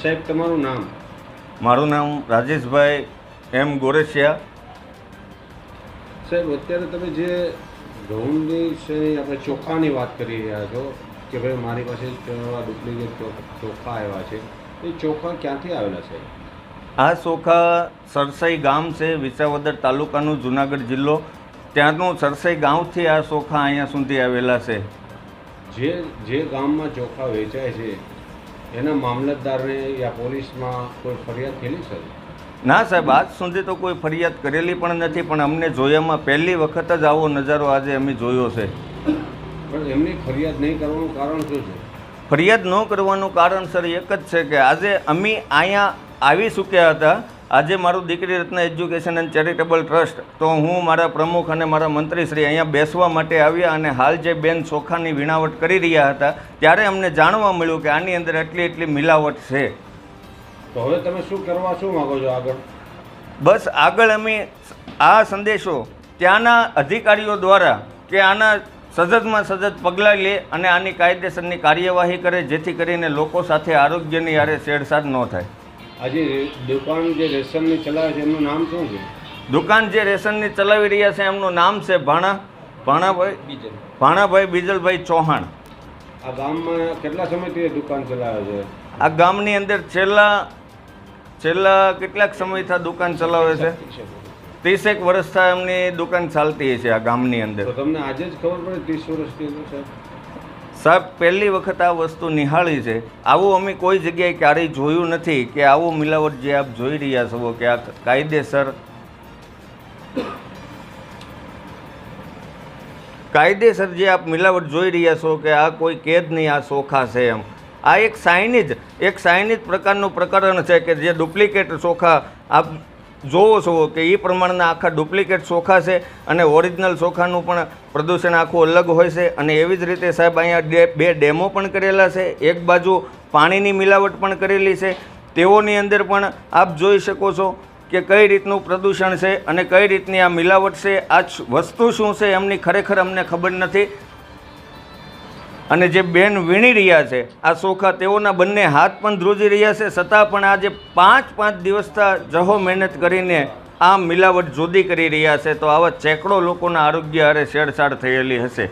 સાહેબ તમારું નામ? મારું નામ રાજેશભાઈ એમ ગોરેશિયા. સાહેબ અત્યારે તમે જે ઘઉંની છે આપણે ચોખાની વાત કરી રહ્યા છો કે ભાઈ મારી પાસે ડુપ્લિકેટ ચોખા આવ્યા છે. એ ચોખા ક્યાંથી આવેલા છે? આ ચોખા સરસાઈ ગામ છે વિસાવદર તાલુકાનું જુનાગઢ જિલ્લો. ત્યાંનું સરસાઈ ગામથી આ સોખા અહીંયા સુધી આવેલા છે. જે જે ગામમાં ચોખા વેચાય છે એના મામલતદારને યા પોલીસમાં કોઈ ફરિયાદ થયેલી છે? ના સાહેબ આજ સુધી તો કોઈ ફરિયાદ કરેલી પણ નથી પણ અમને જોયામાં પહેલી વખત જ આવો નજારો આજે અમે જોયો છે. પણ એમની ફરિયાદ નહીં કરવાનું કારણ શું છે? ફરિયાદ ન કરવાનું કારણ સર એક જ છે કે આજે અમે અહીંયા આવી ચૂક્યા હતા આજે મારું દીકરી રત્ન એજ્યુકેશન એન્ડ ચેરિટેબલ ટ્રસ્ટ તો હું મારા પ્રમુખ અને મારા મંત્રીશ્રી અહીંયા બેસવા માટે આવ્યા અને હાલ જે બેન ચોખાની વિણાવટ કરી રહ્યા હતા ત્યારે અમને જાણવા મળ્યું કે આની અંદર એટલી એટલી મિલાવટ છે. તો હવે તમે શું કરવા શું માગો છો આગળ? બસ આગળ અમે આ સંદેશો ત્યાંના અધિકારીઓ દ્વારા કે આના સજજમાં સજજ પગલાં લે અને આની કાયદેસરની કાર્યવાહી કરે જેથી કરીને લોકો સાથે આરોગ્યની યારે છેડછાડ ન થાય. આજે દુકાન જે રેશનની ચલાવે છે એમનું નામ શું છે? દુકાન જે રેશનની ચલાવી રહ્યા છે એમનું નામ છે ભાણા ભાણાભાઈ ભાણાભાઈ બીજલભાઈ ચૌહાણ. આ ગામમાં કેટલા સમયથી દુકાન ચલાવે છે? આ ગામની અંદર છેલ્લા છેલ્લા કેટલાક સમયથી દુકાન ચલાવે છે? ત્રીસેક વર્ષથી એમની દુકાન ચાલતી છે આ ગામની અંદર. તો તમને આજે જ ખબર પડે ત્રીસ વર્ષથી સાહેબ, પહેલી વખત આ વસ્તુ નિહાળી છે. આવું અમે કોઈ જગ્યાએ ક્યારેય જોયું નથી કે આવું મિલાવટ જે આપ જોઈ રહ્યા છો કે આ કાયદેસર કાયદેસર જે આપ મિલાવટ જોઈ રહ્યા છો કે આ કોઈ કેદ નહીં, આ ચોખા છે એમ. આ એક સાઇનિજ એક સાઇનિજ પ્રકારનું પ્રકરણ છે કે જે ડુપ્લિકેટ ચોખા આપ જોવો છો કે એ પ્રમાણના આખા ડુપ્લિકેટ ચોખા છે અને ઓરિજિનલ ચોખાનું પણ પ્રદૂષણ આખું અલગ હોય છે. અને એવી જ રીતે સાહેબ, અહીંયા બે ડેમો પણ કરેલા છે. એક બાજુ પાણીની મિલાવટ પણ કરેલી છે. તેઓની અંદર પણ આપ જોઈ શકો છો કે કઈ રીતનું પ્રદૂષણ છે અને કઈ રીતની આ મિલાવટ છે. આ વસ્તુ શું છે, એમની ખરેખર અમને ખબર નથી. અને જે બેન વીણી રહ્યા છે, આ સોખા તેઓના બંને હાથ પણ ધ્રુજી રહ્યા છે, છતાં પણ આજે પાંચ પાંચ દિવસથી જહો મહેનત કરીને આ મિલાવટ જુદી કરી રહ્યા છે, તો આવા સેંકડો લોકોના આરોગ્ય હારે છેડછાડ થયેલી હશે.